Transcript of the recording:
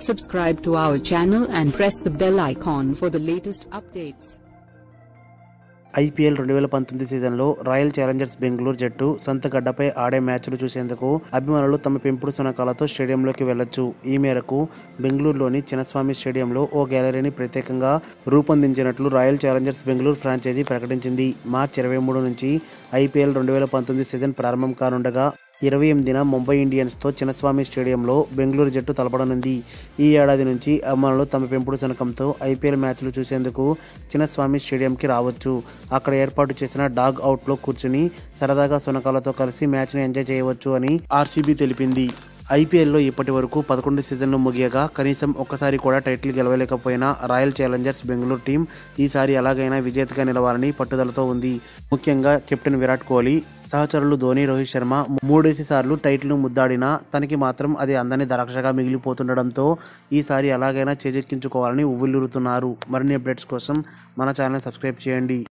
Subscribe to our channel and press the bell icon for the latest updates. IPL రెండు వేల పంతొమ్మిది సీజన్లో royal Challengers Bengaluru జట్టు సొంత గడ్డపై ఆడే మ్యాచ్లు చూసేందుకు అభిమానులు తమ పెంపుడు సునకాలతో స్టేడియంలోకి వెళ్ళొచ్చు ఈ మేరకు బెంగళూరులోని చిన్నస్వామి స్టేడియంలో ఓ గ్యాలరీని ప్రత్యేకంగా రూపొందించినట్లు రాయల్ ఛాలెంజర్స్ బెంగళూరు ఫ్రాంచైజీ ప్రకటించింది మార్చి ఇరవై మూడు నుంచి ఐపీఎల్ రెండు వేల పంతొమ్మిది సీజన్ ప్రారంభం కానుండగా ఇరవై ఎనిమిదిన ముంబై ఇండియన్స్తో చిన్నస్వామి స్టేడియంలో బెంగళూరు జట్టు తలపడనుంది. ఈ ఏడాది నుంచి అభిమానులు తమ పెంపుడు శనకంతో ఐపీఎల్ మ్యాచ్లు చూసేందుకు చిన్నస్వామి స్టేడియంకి రావచ్చు. అక్కడ ఏర్పాటు చేసిన డాగ్ అవుట్లో కూర్చుని సరదాగా శునకాలతో కలిసి మ్యాచ్ను ఎంజాయ్ చేయవచ్చు అని ఆర్సీబీ తెలిపింది. ఐపీఎల్లో ఇప్పటి వరకు పదకొండు సీజన్లు ముగియగా కనీసం ఒక్కసారి కూడా టైటిల్ గెలవలేకపోయిన రాయల్ ఛాలెంజర్స్ బెంగళూరు టీం ఈసారి ఎలాగైనా విజేతగా నిలవాలని పట్టుదలతో ఉంది. ముఖ్యంగా కెప్టెన్ విరాట్ కోహ్లీ సహచరులు ధోని రోహిత్ శర్మ మూడేసి సార్లు టైటిల్ను ముద్దాడినా తనకి మాత్రం అది అందని దరక్షగా మిగిలిపోతుండడంతో ఈసారి ఎలాగైనా చేజెక్కించుకోవాలని ఉవ్విల్లురుతున్నారు. మరిన్ని అప్డేట్స్ కోసం మన ఛానల్ సబ్స్క్రైబ్ చేయండి.